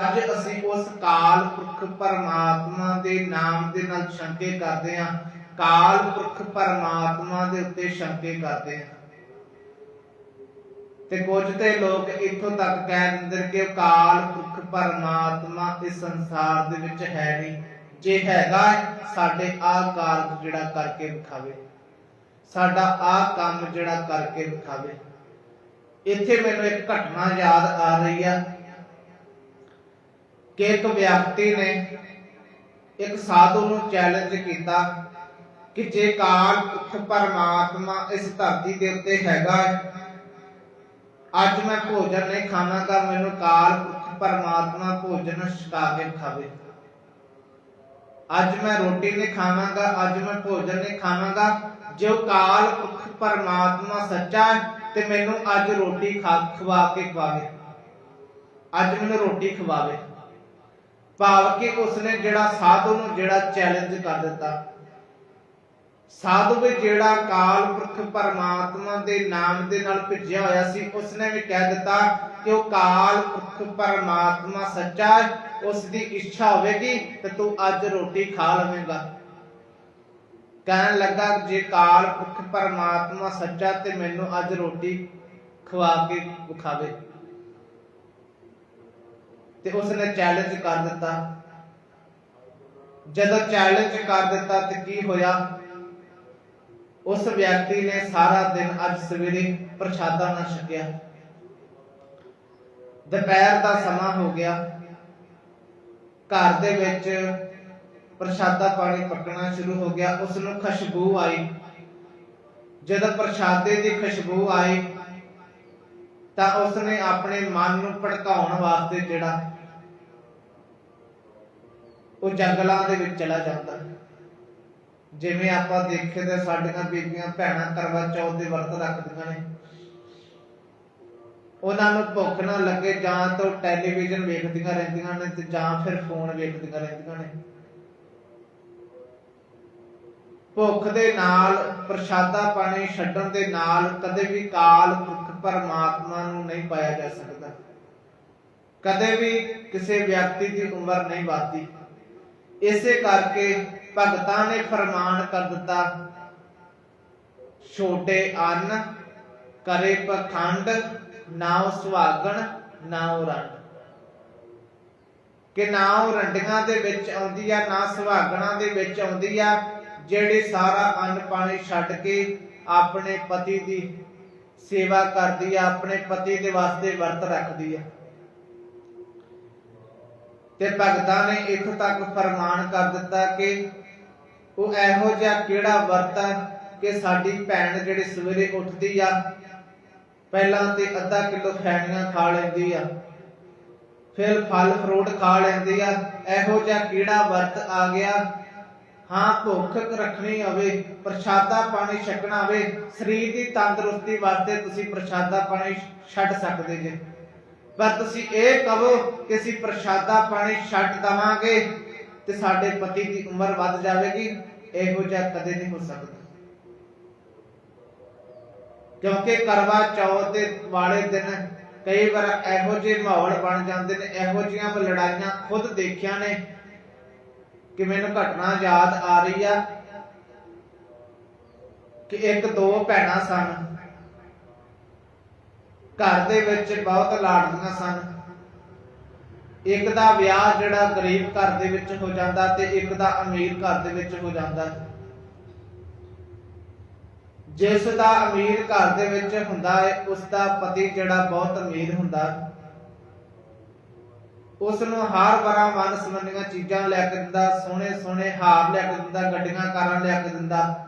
ਅੱਜ ਅਸੀਂ ਉਸ ਕਾਲ ਪੁਰਖ ਪਰਮਾਤਮਾ ਦੇ ਨਾਮ ਦੇ ਨਾਲ ਸ਼ੰਕੇ ਕਰਦੇ ਹਾਂ। ਕਾਲ ਪੁਰਖ ਪਰਮਾਤਮਾ ਦੇ ਉੱਤੇ ਸ਼ੰਕੇ ਕਰਦੇ ਹਾਂ। ਤੇ ਕੁਝ ਤੇ ਲੋਕ ਇੱਥੋਂ ਤੱਕ ਕਹਿ ਦਿੰਦੇ ਕਿ ਕਾਲ ਪੁਰਖ ਪਰਮਾਤਮਾ ਇਸ ਸੰਸਾਰ ਦੇ ਵਿੱਚ ਹੈ ਨਹੀਂ। ਜੇ ਹੈਗਾ ਸਾਡੇ ਆਹ ਕਾਰਜ ਜਿਹੜਾ ਕਰਕੇ ਵਿਖਾਵੇ। ਸਾਡਾ ਆਹ ਕੰਮ ਜਿਹੜਾ ਕਰਕੇ ਵਿਖਾਵੇ। ਇੱਥੇ ਮੈਨੂੰ ਇੱਕ ਘਟਨਾ ਯਾਦ ਆ ਰਹੀ ਆ। ਕਿ ਇੱਕ ਵਿਅਕਤੀ ਨੇ ਇੱਕ ਸਾਧੂ ਨੂੰ ਚੈਲੰਜ ਕੀਤਾ ਕਿ ਜੇ ਕਾਲ ਪੁਰਖ ਪਰਮਾਤਮਾ ਇਸ ਧਰਤੀ ਦੇ ਉੱਤੇ ਹੈਗਾ ਅੱਜ ਮੈਂ ਭੋਜਨ ਨਹੀਂ ਖਾਵਾਂਗਾ ਮੈਨੂੰ ਕਾਲ ਪੁਰਖ ਪਰਮਾਤਮਾ ਭੋਜਨ ਛਕਾ ਕੇ ਖਾਵੇ। ਅੱਜ ਮੈਂ ਰੋਟੀ ਨਹੀਂ ਖਾਵਾਂਗਾ ਅੱਜ ਮੈਂ ਭੋਜਨ ਨਹੀਂ ਖਾਵਾਂਗਾ ਜੋ ਕਾਲ ਪੁਰਖ ਪਰਮਾਤਮਾ ਸੱਚਾ ਤੇ ਮੈਨੂੰ ਅੱਜ ਰੋਟੀ ਖਵਾ ਕੇ ਖਵਾਵੇ। ਅੱਜ ਮੈਨੂੰ ਰੋਟੀ ਖਵਾਵੇ। ਭਾਵ ਕਿ ਉਸਨੇ ਜਿਹੜਾ ਸਾਧੂ ਨੂੰ ਜਿਹੜਾ ਚੈਲੰਜ ਕਰ ਦਿੱਤਾ। ਸਾਧੂ ਵੀ ਜਿਹੜਾ ਕਾਲ ਪੁਰਖ ਪਰਮਾਤਮਾ ਦੇ ਨਾਮ ਦੇ ਨਾਲ ਭਿੱਜਿਆ ਹੋਇਆ ਸੀ, ਉਸਨੇ ਵੀ ਕਹਿ ਦਿੱਤਾ ਕਿ ਉਹ ਕਾਲ ਪੁਰਖ ਪਰਮਾਤਮਾ ਸੱਚਾ ਉਸ ਦੀ ਇੱਛਾ ਹੋਵੇਗੀ ਤੇ ਤੂੰ ਅੱਜ ਰੋਟੀ ਖਾ ਲਵੇਂਗਾ। ਕਹਿਣ ਲੱਗਾ, ਜੇ ਕਾਲ ਪੁਰਖ ਪਰਮਾਤਮਾ ਸੱਚਾ ਤੇ ਮੈਨੂੰ ਅੱਜ ਰੋਟੀ ਖਵਾ ਕੇ ਵਿਖਾਵੇ। ਤੇ ਉਸਨੇ ਚੈਲੰਜ ਕਰ ਦਿੱਤਾ। ਜਦੋਂ ਚੈਲੰਜ ਕਰ ਦਿੱਤਾ ਤੇ ਕੀ ਹੋਇਆ? ਉਸ ਵਿਅਕਤੀ ਨੇ ਸਾਰਾ ਦਿਨ ਅੱਜ ਸਵੇਰੇ ਪ੍ਰਸ਼ਾਦਾ ਨਾ ਛਕਿਆ। ਦੁਪਹਿਰ ਦਾ ਸਮਾਂ ਹੋ ਗਿਆ। ਘਰ ਦੇ ਵਿੱਚ ਪ੍ਰਸ਼ਾਦਾ ਪਾਣੀ ਪੱਕਣਾ ਸ਼ੁਰੂ ਹੋ ਗਿਆ। ਉਸ ਨੂੰ ਖੁਸ਼ਬੂ ਆਈ। ਜਦੋਂ ਪ੍ਰਸ਼ਾਦੇ ਦੀ ਖੁਸ਼ਬੂ ਆਈ ਤਾਂ ਉਸ ਨੇ ਆਪਣੇ ਮਨ ਨੂੰ ਭੜਕਾਉਣ ਵਾਸਤੇ ਜਿਹੜਾ ਉਹ ਜੰਗਲਾਂ ਦੇ ਵਿੱਚ ਚਲਾ ਜਾਂਦਾ ਜਿਵੇਂ ਆਪਾਂ ਦੇਖੇ ਤੇ ਸਾਡੀਆਂ ਬੀਬੀਆਂ ਭੈਣਾਂ ਕਰਵਾ ਚੌਥ ਦੇ ਵਰਤ ਰੱਖਦੀਆਂ ਨੇ। ਉਹਨਾਂ ਨੂੰ ਭੁੱਖ ਨਾ ਲੱਗੇ, ਜਾਂ ਤਾਂ ਟੈਲੀਵਿਜ਼ਨ ਵੇਖਦੀਆਂ ਰਹਿੰਦੀਆਂ ਨੇ ਤੇ ਜਾਂ ਫਿਰ ਫੋਨ ਵੇਖਦੀਆਂ ਰਹਿੰਦੀਆਂ ਨੇ। ਭੁੱਖ ਦੇ ਨਾਲ ਪ੍ਰਸ਼ਾਦਾ ਪਾਣੀ ਛੱਡਣ ਦੇ ਨਾਲ ਕਦੇ ਵੀ ਕਾਲ ਪੁਰਖ ਪਰਮਾਤਮਾ ਨੂੰ ਨਹੀਂ ਪਾਇਆ ਜਾ ਸਕਦਾ। ਕਦੇ ਵੀ ਕਿਸੇ ਵਿਅਕਤੀ ਦੀ ਉਮਰ ਨਹੀਂ ਵੱਧਦੀ। ਇਸੇ ਕਰਕੇ ਭਗਤਾਂ ਨੇ ਫਰਮਾਨ ਕਰ ਦਿੱਤਾ, ਛੋਟੇ ਅੰਨ ਕਰੇ ਪਖੰਡ ਨਾਉ ਸੁਹਾਗਣ ਨਾਉ ਰੰਡ। ਕਿ ਨਾ ਉਹ ਰੰਡੀਆਂ ਦੇ ਵਿੱਚ ਆਉਂਦੀ ਆ, ਨਾ ਸੁਹਾਗਣਾ ਦੇ ਵਿੱਚ ਆਉਂਦੀ ਆ, ਜਿਹੜੀ ਸਾਰਾ ਅੰਨ ਪਾਣੀ ਛੱਡ ਕੇ ਆਪਣੇ ਪਤੀ ਦੀ ਸੇਵਾ ਕਰਦੀ ਆ, ਆਪਣੇ ਪਤੀ ਦੇ ਵਾਸਤੇ ਵਰਤ ਰੱਖਦੀ ਆ। ਤੇ ਭਗਤਾਂ ਨੇ ਇੱਥੋਂ ਤੱਕ ਫਰਮਾਨ ਕਰ ਦਿੱਤਾ ਕਿ ਉਹ ਇਹੋ ਜਿਹਾ ਕਿਹੜਾ ਵਰਤ ਕਿ ਸਾਡੀ ਭੈਣ ਜਿਹੜੀ ਸਵੇਰੇ ਉੱਠਦੀ ਆ, ਪਹਿਲਾਂ ਤੇ ਅੱਧਾ ਕਿਲੋ ਖੈਣੀਆਂ ਖਾ ਲੈਂਦੀ ਆ, ਫਿਰ ਫਲ ਫਰੂਟ ਖਾ ਲੈਂਦੀ ਆ, ਇਹੋ ਜਿਹਾ ਕਿਹੜਾ ਵਰਤ ਆ ਗਿਆ? ਹਾਂ, ਭੁੱਖ ਰੱਖਣੀ ਹੋਵੇ, ਪ੍ਰਸ਼ਾਦਾ ਪਾਣੀ ਛਕਣਾ ਹੋਵੇ, ਸਰੀਰ ਦੀ ਤੰਦਰੁਸਤੀ ਵਾਸਤੇ ਤੁਸੀਂ ਪ੍ਰਸ਼ਾਦਾ ਪਾਣੀ ਛੱਡ ਸਕਦੇ ਜੇ। ਪਰ ਤੁਸੀਂ ਇਹ ਕਹੋ ਕਿ ਅਸੀਂ ਪ੍ਰਸ਼ਾਦਾ ਪਾਣੀ ਛੱਡ ਦਵਾਂਗੇ ਤੇ ਸਾਡੇ ਪਤੀ ਦੀ ਉਮਰ ਵੱਧ ਜਾਵੇਗੀ, ਇਹੋ ਜਿਹਾ ਕਦੇ ਨਹੀਂ ਹੋ ਸਕਦਾ। ਕਿਉਂਕਿ ਕਰਵਾ ਚੌਥ ਦੇ ਵਾਲੇ ਦਿਨ ਕਈ ਵਾਰ ਇਹੋ ਜਿਹੇ ਮਾਹੌਲ ਬਣ ਜਾਂਦੇ ਨੇ, ਇਹੋ ਜਿਹੀਆਂ ਲੜਾਈਆਂ ਖੁਦ ਦੇਖਿਆ ਨੇ ਕਿ ਮੈਨੂੰ ਘਟਨਾ ਯਾਦ ਆ ਰਹੀ ਆ ਕਿ ਇੱਕ ਦੋ ਭੈਣਾਂ ਸਨ। ਘਰ ਦੇ ਵਿੱਚ ਬਹੁਤ ਲਾੜਦੀਆਂ ਸਨ। ਇੱਕ ਦਾ ਵਿਆਹ ਜਿਹੜਾ ਗਰੀਬ ਘਰ ਦੇ ਵਿੱਚ ਹੋ ਜਾਂਦਾ ਤੇ ਇੱਕ ਦਾ ਅਮੀਰ ਘਰ ਦੇ ਵਿੱਚ ਹੋ ਜਾਂਦਾ। ਜਿਸ ਦਾ ਅਮੀਰ ਘਰ ਦੇ ਵਿੱਚ ਹੁੰਦਾ ਹੈ, ਉਸ ਦਾ ਪਤੀ ਜਿਹੜਾ ਬਹੁਤ ਅਮੀਰ ਹੁੰਦਾ। ਉਸ ਨੂੰ ਹਰ ਵਾਰਾ ਮਨ ਸੰਬੰਧੀਆਂ ਚੀਜ਼ਾਂ ਲੈ ਕੇ ਦਿੰਦਾ, ਸੋਹਣੇ ਸੋਹਣੇ ਹਾਰ ਲੈ ਕੇ ਦਿੰਦਾ, ਗੱਡੀਆਂ ਕਾਰਾਂ ਲੈ ਕੇ ਦਿੰਦਾ।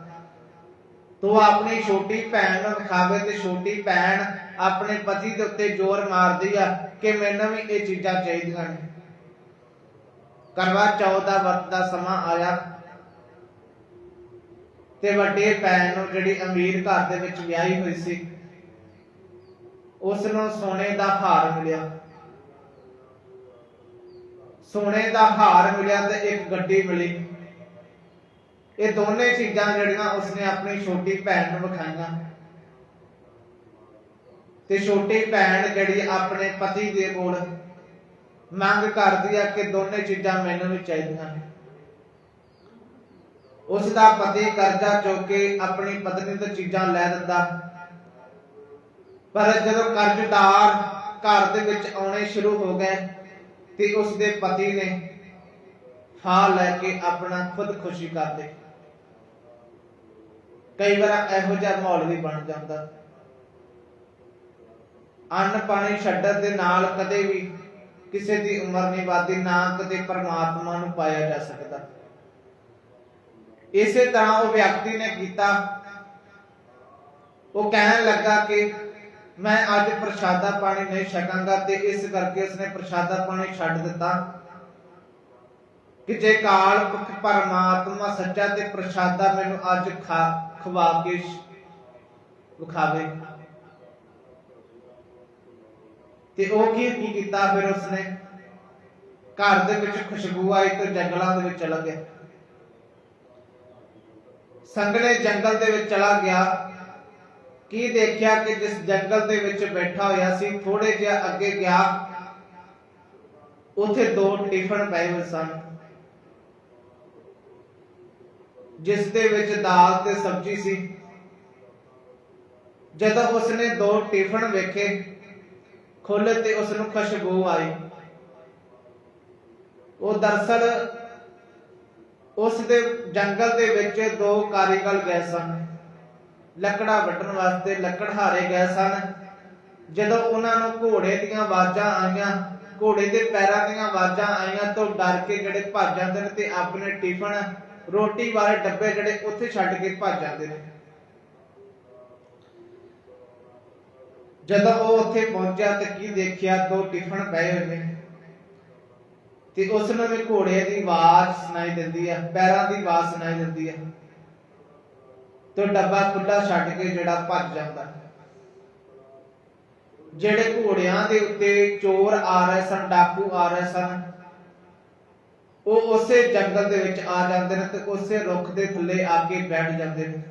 ਤੋ ਆਪਣੀ ਛੋਟੀ ਭੈਣ ਨੂੰ ਵਿਖਾਵੇ ਤੇ ਛੋਟੀ ਭੈਣ ਆਪਣੇ ਪਤੀ ਦੇ ਉੱਤੇ ਜ਼ੋਰ ਮਾਰਦੀ ਆ ਕਿ ਮੈਨੂੰ ਵੀ ਇਹ ਚੀਜ਼ਾਂ ਚਾਹੀਦੀਆਂ ਨੇ। ਕਰਵਾ ਚੌਥ ਦਾ ਵਰਤ ਦਾ ਸਮਾਂ ਆਇਆ ਤੇ ਵੱਡੇ ਭੈਣ ਨੂੰ ਜਿਹੜੀ ਅਮੀਰ ਘਰ ਦੇ ਵਿੱਚ ਵਿਆਹੀ ਹੋਈ ਸੀ ਉਸ ਨੂੰ ਸੋਨੇ ਦਾ ਹਾਰ ਮਿਲਿਆ। ਸੋਨੇ ਦਾ ਹਾਰ ਮਿਲਿਆ ਤੇ ਇੱਕ ਗੱਡੀ ਮਿਲੀ। ਇਹ ਦੋਨੇ ਚੀਜ਼ਾਂ ਜਿਹੜੀਆਂ ਉਸਨੇ ਆਪਣੀ ਛੋਟੀ ਭੈਣ ਨੂੰ ਵਿਖਾਈਆਂ। ਤੇ ਛੋਟੀ ਭੈਣ ਜਿਹੜੀ ਆਪਣੇ ਪਤੀ ਦੇ ਕੋਲ ਮੰਗ ਕਰਦੀ ਆ ਕਿ ਦੋਨੇ ਚੀਜ਼ਾਂ ਮੈਨੂੰ ਵੀ ਚਾਹੀਦੀਆਂ ਉਸ ਦਾ ਪਤੀ ਕਰਜ਼ਾ ਚੁੱਕ ਕੇ ਆਪਣੀ ਪਤਨੀ ਤੋਂ ਚੀਜ਼ਾਂ ਲੈ ਦਿੰਦਾ। ਪਰ ਜਦੋਂ ਕਰਜ਼ਦਾਰ ਘਰ ਦੇ ਵਿੱਚ ਆਉਣੇ ਸ਼ੁਰੂ ਹੋ ਗਏ ਤੇ ਉਸ ਦੇ ਪਤੀ ਨੇ ਹਾਂ ਲੈ ਕੇ ਆਪਣਾ ਖੁਦ ਖੁਸ਼ੀ ਕਰਦੇ ਕਈ ਵਾਰ ਇਹੋ ਜਿਹਾ ਮਾਹੌਲ ਵੀ ਬਣ ਜਾਂਦਾ। ਅੰਨ ਪਾਣੀ ਛੱਡਣ ਦੇ ਨਾਲ ਕਦੇ ਵੀ ਕਿਸੇ ਦੀ ਉਮਰ ਨਹੀਂ ਵਧਦੀ, ਨਾ ਕਦੇ ਪਰਮਾਤਮਾ ਨੂੰ ਪਾਇਆ ਜਾ ਸਕਦਾ। ਇਸੇ ਤਰ੍ਹਾਂ ਉਹ ਵਿਅਕਤੀ ਨੇ ਕੀਤਾ। ਉਹ ਕਹਿਣ ਲੱਗਾ ਕਿ ਮੈਂ ਅੱਜ ਪ੍ਰਸ਼ਾਦਾ ਪਾਣੀ ਨਹੀਂ ਛਕਾਂਗਾ ਤੇ ਇਸ ਕਰਕੇ ਉਸਨੇ ਪ੍ਰਸ਼ਾਦਾ ਪਾਣੀ ਛੱਡ ਦਿੱਤਾ। ਕਿ ਜੇ ਕਾਲ ਪੁਰਖ ਪਰਮਾਤਮਾ ਸੱਚਾ ਤੇ ਪ੍ਰਸ਼ਾਦਾ ਮੈਨੂੰ ਅੱਜ ਖਵਾ ਕੇ ਵਿਖਾਵੇ। ਤੇ ਉਹ ਕੀ ਕੀ ਕੀਤਾ ਫਿਰ ਉਸਨੇ? ਘਰ ਦੇ ਵਿੱਚ ਖੁਸ਼ਬੂ ਆਈ ਤੇ ਜੰਗਲਾਂ ਦੇ ਵਿੱਚ ਚਲਾ ਗਿਆ। ਸੰਗਲੇ ਜੰਗਲ ਦੇ ਵਿੱਚ ਚਲਾ ਗਿਆ। ਕੀ ਦੇਖਿਆ ਕਿ ਜਿਸ ਜੰਗਲ ਦੇ ਵਿੱਚ ਬੈਠਾ ਹੋਇਆ ਸੀ ਥੋੜੇ ਜਿਹਾ ਅੱਗੇ ਗਿਆ, ਉਥੇ ਦੋ ਟਿਫਨ ਪਏ ਹੋਏ ਸਨ। ਜਿਸ ਦੇ ਵਿੱਚ ਦਾਲ ਤੇ ਸਬਜ਼ੀ ਸੀ। ਜਦੋਂ ਉਸਨੇ ਦੋ ਟਿਫਨ ਵੇਖੇ ਖੋਲੇ ਤੇ ਉਸ ਨੂੰ ਖੁਸ਼ਬੂ ਆਈ। ਉਹ ਦਰਸਲ ਉਸ ਦੇ ਜੰਗਲ ਦੇ ਵਿੱਚ ਦੋ ਕਾਰੀਗਰ ਗਏ ਸਨ। ਲੱਕੜਾ ਵੱਢਣ ਵਾਸਤੇ ਲੱਕੜਹਾਰੇ ਗਏ ਸਨ। ਜਦੋਂ ਉਹਨਾਂ ਨੂੰ ਘੋੜੇ ਦੀਆਂ ਆਵਾਜ਼ਾਂ ਆਈਆਂ, ਘੋੜੇ ਦੇ ਪੈਰਾਂ ਦੀਆਂ ਆਵਾਜ਼ਾਂ ਆਈਆਂ ਤਾਂ ਡਰ ਕੇ ਜਿਹੜੇ ਭੱਜ ਜਾਂਦੇ ਨੇ ਤੇ ਆਪਣੇ ਟਿਫਨ, ਰੋਟੀ ਵਾਲੇ ਡੱਬੇ ਜਿਹੜੇ ਉੱਥੇ ਛੱਡ ਕੇ ਭੱਜ ਜਾਂਦੇ ਨੇ। ਜਦੋਂ ਉਹ ਉੱਥੇ ਪਹੁੰਚਿਆ ਤੇ ਕੀ ਦੇਖਿਆ? ਦੋ ਟਿਫਨ ਪਏ ਹੋਏ ਨੇ ਤੇ ਉਸ ਨੂੰ ਵੀ ਘੋੜੇ ਦੀ ਆਵਾਜ਼ ਸੁਣਾਈ ਦਿੰਦੀ ਹੈ ਪੈਰਾਂ ਦੀ ਆਵਾਜ਼ ਸੁਣਾਈ ਦਿੰਦੀ ਹੈ ਤੇ ਡੱਬਾ ਖੁੱਲਾ ਛੱਡ ਕੇ ਜਿਹੜਾ ਭੱਜ ਜਾਂਦਾ। ਜਿਹੜੇ ਘੋੜਿਆਂ ਦੇ ਉੱਤੇ ਚੋਰ ਆ ਰਹੇ ਸਨ, ਡਾਕੂ ਆ ਰਹੇ ਸਨ, ਉਹ ਉਸੇ ਜੰਗਲ ਦੇ ਵਿੱਚ ਆ ਜਾਂਦੇ ਨੇ ਤੇ ਉਸੇ ਰੁੱਖ ਦੇ ਥੱਲੇ ਆ ਕੇ ਬੈਠ ਜਾਂਦੇ ਨੇ।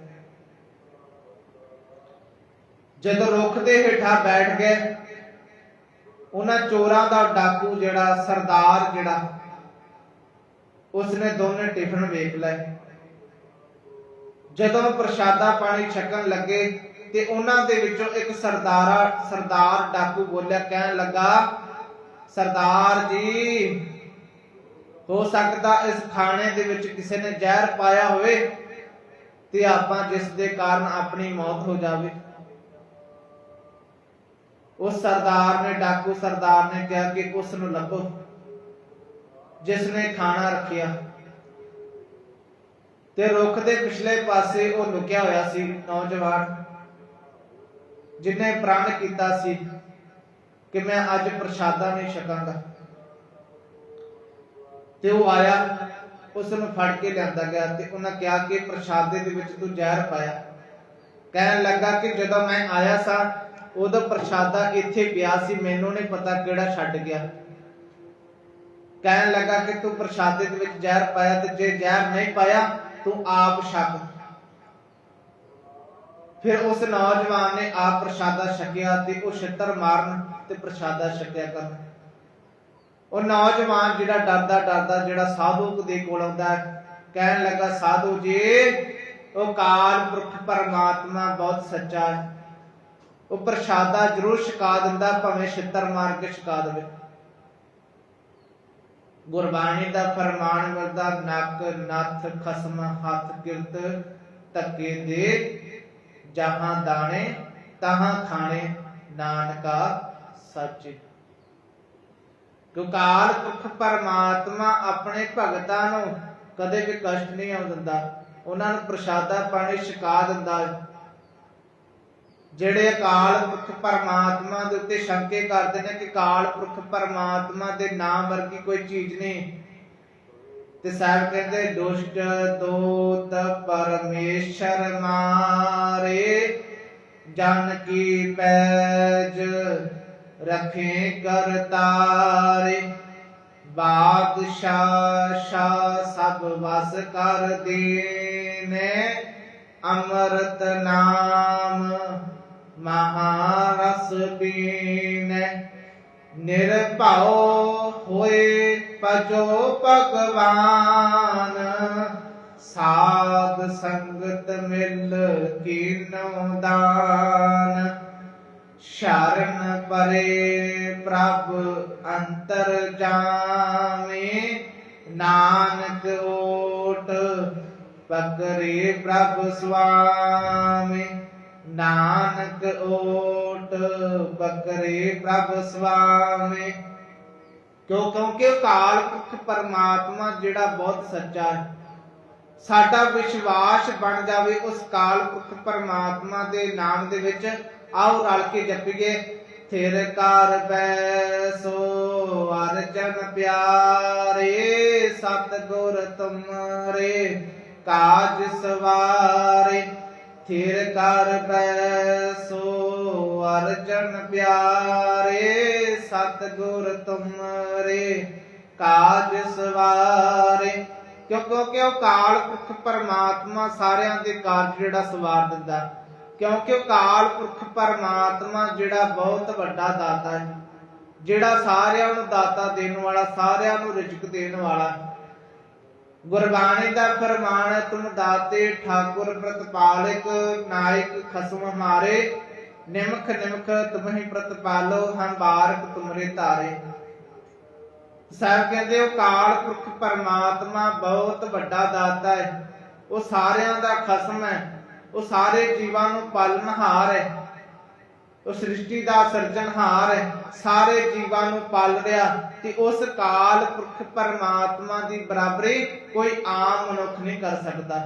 ਜਦੋਂ ਰੁੱਖ ਦੇ ਹੇਠਾਂ ਬੈਠ ਗਏ, ਉਹਨਾਂ ਚੋਰਾਂ ਦਾ ਡਾਕੂ ਜਿਹੜਾ ਸਰਦਾਰ ਜਿਹੜਾ, ਉਸਨੇ ਦੋਨੇ ਟਿਫਨ ਵੇਖ ਲਏ। ਜਦੋਂ ਪ੍ਰਸ਼ਾਦਾ ਪਾਣੀ ਛਕਣ ਲੱਗੇ ਤੇ ਉਹਨਾਂ ਦੇ ਵਿੱਚੋਂ ਇੱਕ ਸਰਦਾਰਾ, ਸਰਦਾਰ ਡਾਕੂ ਬੋਲਿਆ, ਕਹਿਣ ਲੱਗਾ, ਸਰਦਾਰ ਜੀ, ਹੋ ਸਕਦਾ ਇਸ ਖਾਣੇ ਦੇ ਵਿੱਚ ਕਿਸੇ ਨੇ ਜ਼ਹਿਰ ਪਾਇਆ ਹੋਵੇ ਤੇ ਆਪਾਂ ਜਿਸ ਦੇ ਕਾਰਨ ਆਪਣੀ ਮੌਤ ਹੋ ਜਾਵੇ। ਉਸ ਸਰਦਾਰ ਨੇ ਡਾਕੂ ਸਰਦਾਰ ਨੇ ਕਿਹਾ ਕਿ ਉਸ ਨੂੰ ਲੱਭੋ। ਜਿਸ ਨੇ ਖਾਣਾ ਰੱਖਿਆ। ਤੇ ਰੁੱਖ ਦੇ ਪਿਛਲੇ ਪਾਸੇ ਉਹ ਲੁਕਿਆ ਹੋਇਆ ਸੀ, ਨੌਜਵਾਨ, ਜਿਨੇ ਪ੍ਰਣ ਕੀਤਾ ਸੀ ਕਿ ਮੈਂ ਅੱਜ ਪ੍ਰਸ਼ਾਦਾ ਨਹੀਂ ਛਕਾਂਗਾ। ਤੇ ਉਹ ਆਇਆ ਉਸ ਨੂੰ ਫੜ ਕੇ ਲਿਆਂਦਾ ਗਿਆ ਤੇ ਉਹਨਾਂ ਕਿਹਾ ਕਿ ਪ੍ਰਸ਼ਾਦੇ ਦੇ ਵਿੱਚ ਤੂੰ ਜ਼ਹਿਰ ਪਾਇਆ। ਕਹਿਣ ਲੱਗਾ ਕਿ ਜਦੋਂ ਮੈਂ ਆਇਆ ਸਾਂ ਉਹਦਾ ਪ੍ਰਸ਼ਾਦਾ ਇੱਥੇ ਪਿਆ ਸੀ, ਮੈਨੂੰ ਨਹੀਂ ਪਤਾ ਕਿਹੜਾ ਛੱਡ ਗਿਆ। ਕਹਿਣ ਲੱਗਾ ਕਿ ਤੂੰ ਪ੍ਰਸ਼ਾਦੇ ਦੇ ਵਿੱਚ ਜ਼ਹਿਰ ਪਾਇਆ ਤੇ ਜੇ ਜ਼ਹਿਰ ਨਹੀਂ ਪਾਇਆ, ਤੂੰ ਆਪ ਛਕ। ਫਿਰ ਉਸ ਨੌਜਵਾਨ ਨੇ ਆਪ ਪ੍ਰਸ਼ਾਦਾ ਛਕਿਆ ਤੇ ਉਹ ਛਿੱਤਰ ਮਾਰਨ ਤੇ ਪ੍ਰਸ਼ਾਦਾ ਛਕਿਆ ਕਰਨ। ਉਹ ਨੌਜਵਾਨ ਜਿਹੜਾ ਡਰਦਾ ਡਰਦਾ ਜਿਹੜਾ ਸਾਧੂ ਦੇ ਕੋਲ ਆਉਂਦਾ ਕਹਿਣ ਲੱਗਾ, ਸਾਧੂ ਜੀ, ਉਹ ਕਾਲ ਪੁਰਖ ਪਰਮਾਤਮਾ ਬਹੁਤ ਸੱਚਾ ਹੈ। ਉਹ ਪ੍ਰਸ਼ਾਦਾ ਜ਼ਰੂਰ ਛਕਾ ਦਿੰਦਾ, ਭਾਵੇਂ ਛਿੱਤਰ ਮਾਰ ਕੇ ਛਕਾ ਦੇਵੇ। ਗੁਰਬਾਣੀ ਦਾ ਫਰਮਾਨ ਮਿਲਦਾ, ਨੱਕ, ਨੱਥ, ਖਸਮ, ਹੱਥ, ਕਿਰਤ ਤੱਕੇ ਦੇ ਜਹਾਂ ਦਾਣੇ, ਤਹਾਂ ਖਾਣੇ, ਨਾਨਕਾ ਸੱਚ। ਕਾਲ ਪੁਰਖ ਪਰਮਾਤਮਾ ਆਪਣੇ ਭਗਤਾਂ ਨੂੰ ਕਦੇ ਵੀ ਕਸ਼ਟ ਨਹੀਂ ਆਉਣ ਦਿੰਦਾ। ਉਹਨਾਂ ਨੂੰ ਪ੍ਰਸ਼ਾਦਾ ਪਾਣੀ ਛਕਾ ਦਿੰਦਾ। ਜਿਹੜੇ ਅਕਾਲ ਪੁਰਖ ਪਰਮਾਤਮਾ ਦੇ ਉੱਤੇ ਸ਼ੰਕੇ ਕਰਦੇ ਨੇ ਕਿ ਕਾਲ ਪੁਰਖ ਪਰਮਾਤਮਾ ਦੇ ਨਾਮ ਵਰਗੀ ਕੋਈ ਚੀਜ਼ ਨਹੀਂ। ਤੇ ਸਾਹਿਬ ਕਹਿੰਦੇ, ਦੁਸ਼ਟ ਦੋਤ ਪਰਮੇਸ਼ਰ ਮਾਰੇ, ਜਨ ਕੀ ਪੈਜ ਰਖੇ ਕਰਤਾਰੇ ਬਾਦਸ਼ਾਹ ਸ਼ਾ ਸਭ ਵਸ ਕਰ ਦੇਨੇ, ਅੰਮ੍ਰਿਤ ਨਾਮ ਮਹਾਰਸ ਪੀਨੇ ਨਿਰਭਉ ਹੋਏ ਪਜੋ ਭਗਵਾਨ। ਸਾਧ ਸੰਗਤ ਮਿਲ ਕੀਨੋ ਦਾਨ। ਸ਼ਰਨ ਪਰੇ ਪ੍ਰਭ ਅੰਤਰ ਜਾਮੇ। ਨਾਨਕ ਓਟ ਪਕਰੇ ਪ੍ਰਭ ਸੁਆਮੀ। ਨਾਨਕ ਓਟ ਪਕਰੇ ਪ੍ਰਭ ਸੁਆਮੀ ਕਿਉਂ? ਕਿਉਂਕਿ ਉਹ ਪੁਰਖ ਪਰਮਾਤਮਾ ਜਿਹੜਾ ਬਹੁਤ ਸੱਚਾ ਹੈ। ਸਾਡਾ ਵਿਸ਼ਵਾਸ ਬਣ ਜਾਵੇ ਉਸ ਕਾਲ ਪੁਰਖ ਪਰਮਾਤਮਾ ਦੇ ਨਾਮ ਦੇ ਵਿੱਚ, ਆਓ ਰਲ ਕੇ ਜਪੀਏ। ਥਿਰ ਕਰ ਬੈਸੋ ਅਰਜਨ ਪਿਆਰੇ, ਸਤਗੁਰ ਤੁਮਰੇ, ਕਾਜ ਸਵਾਰੇ। ਥਿਰ ਕਰ ਬੈਸੋ ਅਰਜਨ ਪਿਆਰੇ, ਸਤਗੁਰ ਤੁਮਰੇ, ਕਾਜ ਸਵਾਰੇ। ਕਿਉਂਕਿ ਉਹ ਕਾਲ ਪੁਰਖ ਪਰਮਾਤਮਾ ਸਾਰਿਆਂ ਦੇ ਕਾਰਜ ਜਿਹੜਾ ਸਵਾਰ ਦਿੰਦਾ? ਕਿਉਂਕਿ ਉਹ ਕਾਲ ਪੁਰਖ ਪਰਮਾਤਮਾ ਜਿਹੜਾ ਬਹੁਤ ਵੱਡਾ ਦਾਤਾ ਹੈ? ਜਿਹੜਾ ਸਾਰਿਆਂ ਨੂੰ ਦਾਤਾ ਦੇਣ ਵਾਲਾ, ਸਾਰਿਆਂ ਨੂੰ ਰਿਜ਼ਕ ਦੇਣ ਵਾਲਾ ਗੁਰਬਾਣੀ ਦਾ ਫਰਮਾਨ ਤੁਮ ਦਾਤੇ ਠਾਕੁਰ ਪ੍ਰਤਪਾਲਕ, ਨਾਇਕ ਖਸਮ ਹਮਾਰੇ ਨਿਮਖ ਨਿਮਖ ਤੁਮਹੀ ਪ੍ਰਤਪਾਲੋ ਹਮ ਬਾਰਕ ਤੁਮਰੇ ਤਾਰੇ ਸਾਹਿਬ ਕਹਿੰਦੇ, ਉਹ ਕਾਲ ਪੁਰਖ ਪਰਮਾਤਮਾ ਬਹੁਤ ਵੱਡਾ ਦਾਤਾ ਹੈ। ਉਹ ਸਾਰਿਆਂ ਦਾ ਖਸਮ ਹੈ। ਉਹ ਸਾਰੇ ਜੀਵਾਂ ਨੂੰ ਪਾਲਣਹਾਰ ਹੈ। ਉਹ ਸ੍ਰਿਸ਼ਟੀ ਦਾ ਸਿਰਜਣਹਾਰ ਹੈ। ਸਾਰੇ ਜੀਵਾਂ ਨੂੰ ਪਾਲ ਰਿਹਾ। ਤੇ ਉਸ ਕਾਲ ਪੁਰਖ ਪਰਮਾਤਮਾ ਦੀ ਬਰਾਬਰੀ ਕੋਈ ਆਮ ਮਨੁੱਖ ਨਹੀਂ ਕਰ ਸਕਦਾ।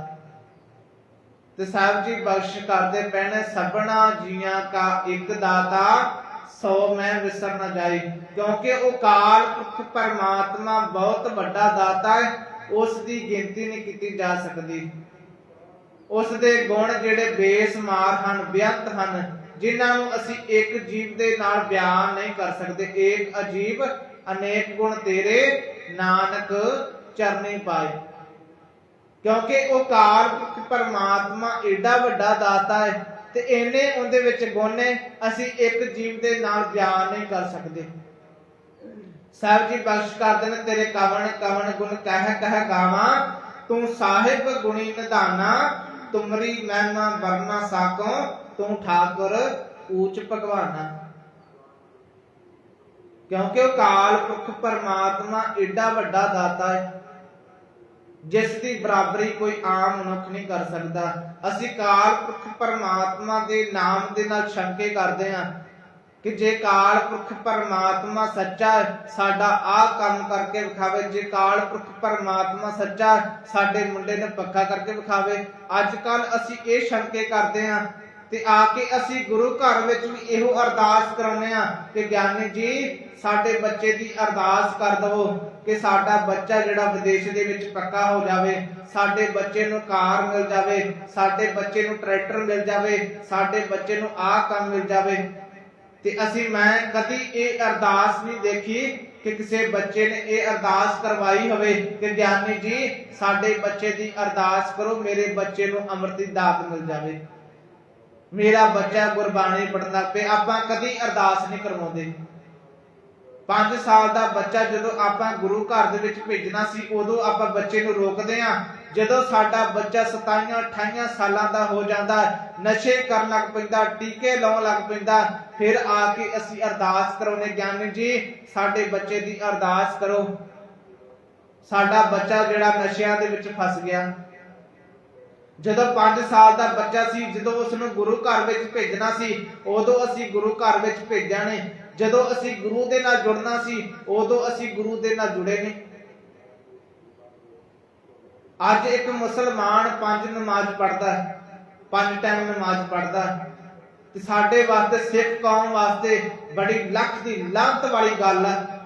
ਤੇ ਸਾਹਿਬ ਜੀ ਬਖਸ਼ ਕਰਦੇ ਪੈਣੇ, ਸਭਨਾ ਜੀਆਂ ਕਾ ਇੱਕ ਦਾਤਾ, ਸੋ ਮੈਂ ਵਿਸਰ ਨਾ ਜਾਈ ਕਿਉਂਕਿ ਉਹ ਕਾਲ ਪੁਰਖ ਪਰਮਾਤਮਾ ਬਹੁਤ ਵੱਡਾ ਦਾਤਾ ਹੈ, ਉਸ ਦੀ ਗਿਣਤੀ ਨਹੀਂ ਕੀਤੀ ਜਾ ਸਕਦੀ। ਉਸ ਦੇ ਗੁਣ ਜਿਹੜੇ ਬੇਸਮਾਰ ਹਨ ਬੇਅੰਤ ਹਨ, ਜਿਨ੍ਹਾਂ ਨੂੰ ਅਸੀਂ ਇੱਕ ਜੀਵ ਦੇ ਨਾਲ ਬਿਆਨ ਨਹੀਂ ਕਰ ਸਕਦੇ। ਏਕ ਅਜੀਬ ਅਨੇਕ ਗੁਣ ਤੇਰੇ ਨਾਨਕ ਚਰਨੇ ਪਾਏ। ਕਿਉਂਕਿ ਉਹ ਕਾਲ ਪਰਮਾਤਮਾ ਏਡਾ ਵੱਡਾ ਦਾਤਾ ਹੈ ਤੇ ਇਹਨੇ ਉਹਦੇ ਵਿੱਚ ਗੁਣ ਨੇ, ਅਸੀਂ ਇੱਕ ਜੀਵ ਦੇ ਨਾਲ ਬਿਆਨ ਨਹੀਂ ਕਰ ਸਕਦੇ। ਸਾਹਿਬ ਜੀ ਬਖਸ਼ ਕਰਦੇ ਨੇ ਤੇਰੇ ਕਵਣ ਕਵਣ ਗੁਣ ਕਹਿ ਕਹਿ ਗਾਵਾਂ, ਤੂੰ ਸਾਹਿਬ ਗੁਣੀ ਨਿਧਾਨਾ, ਤੁਮਰੀ ਮਹਿਮਾ ਵਰਨਾ ਸਾਕੋ, ਤੂੰ ਠਾਕੁਰ ਊਚ ਭਗਵਾਨਾ। ਕਿਉਂਕਿ ਉਹ ਕਾਲ ਪੁਰਖ ਪਰਮਾਤਮਾ ਏਡਾ ਵੱਡਾ ਦਾਤਾ ਹੈ। ਜਿਸ ਦੀ ਬਰਾਬਰੀ ਕੋਈ ਆਮ ਮਨੁੱਖ ਨਹੀਂ ਕਰ ਸਕਦਾ। ਅਸੀਂ ਕਾਲ ਪੁਰਖ ਪਰਮਾਤਮਾ ਦੇ ਨਾਮ ਦੇ ਨਾਲ ਸ਼ੰਕੇ ਕਰਦੇ ਹਾਂ ਕਿ ਜੇ ਕਾਲ ਪੁਰਖ ਪਰਮਾਤਮਾ ਸੱਚਾ ਸਾਡਾ ਆਹ ਕੰਮ ਕਰਕੇ ਵਿਖਾਵੇ। ਜੇ ਕਾਲ ਪੁਰਖ ਪਰਮਾਤਮਾ ਸੱਚਾ ਸਾਡੇ ਮੁੰਡੇ ਨੂੰ ਪੱਕਾ ਕਰਕੇ ਵਿਖਾਵੇ। ਅੱਜ ਕੱਲ ਅਸੀਂ ਇਹ ਸ਼ੰਕੇ ਕਰਦੇ ਹਾਂ ਤੇ ਆ ਕੇ ਅਸੀਂ ਗੁਰੂ ਘਰ ਵਿੱਚ ਵੀ ਇਹੋ ਅਰਦਾਸ ਕਰਾਉਂਦੇ ਆ ਕਿ ਗਿਆਨੀ ਜੀ, ਸਾਡੇ ਬੱਚੇ ਦੀ ਅਰਦਾਸ ਕਰ ਦਵੋ ਕਿ ਸਾਡਾ ਬੱਚਾ ਜਿਹੜਾ ਵਿਦੇਸ਼ ਦੇ ਵਿੱਚ ਪੱਕਾ ਹੋ ਜਾਵੇ, ਸਾਡੇ ਬੱਚੇ ਨੂੰ ਕਾਰ ਮਿਲ ਜਾਵੇ, ਸਾਡੇ ਬੱਚੇ ਨੂੰ ਟਰੈਕਟਰ ਮਿਲ ਜਾਵੇ, ਸਾਡੇ ਬੱਚੇ ਨੂੰ ਆਹ ਕੰਮ ਮਿਲ ਜਾਵੇ। ਤੇ ਅਸੀਂ ਮੈਂ ਕਦੀ ਇਹ ਅਰਦਾਸ ਨਹੀਂ ਦੇਖੀ ਕਿ ਕਿਸੇ ਬੱਚੇ ਨੇ ਇਹ ਅਰਦਾਸ ਕਰਵਾਈ ਹੋਵੇ ਕਿ ਗਿਆਨੀ ਜੀ, ਸਾਡੇ ਬੱਚੇ ਦੀ ਅਰਦਾਸ ਕਰੋ, ਮੇਰੇ ਬੱਚੇ ਨੂੰ ਅੰਮ੍ਰਿਤ ਦੀ ਦਾਤ ਮਿਲ ਜਾਵੇ। ਮੇਰਾ ਬੱਚਾ ਗੁਰਬਾਣੀ ਪੜਨ ਲੱਗ ਪਏ, ਆਪਾਂ ਕਦੀ ਅਰਦਾਸ ਨਹੀਂ ਕਰਵਾਉਂਦੇ। 5 ਸਾਲ ਦਾ ਬੱਚਾ ਜਦੋਂ ਆਪਾਂ ਗੁਰੂ ਘਰ ਦੇ ਵਿੱਚ ਭੇਜਣਾ ਸੀ, ਉਦੋਂ ਆਪਾਂ ਬੱਚੇ ਨੂੰ ਰੋਕਦੇ ਆ ਜਦੋਂ ਸਾਡਾ ਬੱਚਾ 27 28 ਸਾਲਾਂ ਦਾ ਹੋ ਜਾਂਦਾ, ਨਸ਼ੇ ਕਰਨ ਲੱਗ ਪੈਂਦਾ, ਟੀਕੇ ਲਾਉਣ ਲੱਗ ਪੈਂਦਾ, ਫਿਰ ਆ ਕੇ ਅਸੀਂ ਅਰਦਾਸ ਕਰਾਉਨੇ ਗਿਆਨੀ ਜੀ, ਸਾਡੇ ਬੱਚੇ ਦੀ ਅਰਦਾਸ ਕਰੋ। ਸਾਡਾ ਬੱਚਾ ਜਿਹੜਾ ਨਸ਼ਿਆਂ ਦੇ ਵਿੱਚ ਫਸ ਗਿਆ। ਜਦੋਂ 5 ਸਾਲ ਦਾ ਬੱਚਾ ਸੀ, ਜਦੋਂ ਉਸ ਨੂੰ ਗੁਰੂ ਘਰ ਵਿੱਚ ਭੇਜਣਾ ਸੀ, ਉਦੋਂ ਅਸੀਂ ਗੁਰੂ ਘਰ ਵਿੱਚ ਭੇਜਿਆ ਨੇ ਜਦੋਂ ਅਸੀਂ ਗੁਰੂ ਦੇ ਨਾਲ ਜੁੜਨਾ ਸੀ, ਉਦੋਂ ਅਸੀਂ ਗੁਰੂ ਦੇ ਨਾਲ ਜੁੜੇ ਨਹੀਂ। ਅੱਜ ਇੱਕ ਮੁਸਲਮਾਨ ਪੰਜ ਨਮਾਜ਼ ਪੜਦਾ ਹੈ, ਪੰਜ ਟਾਈਮ ਨਮਾਜ਼ ਪੜਦਾ ਤੇ ਸਾਡੇ ਵਾਸਤੇ, ਸਿੱਖ ਕੌਮ ਵਾਸਤੇ ਬੜੀ ਲੱਖ ਦੀ ਲਾਂਤ ਵਾਲੀ ਗੱਲ ਹੈ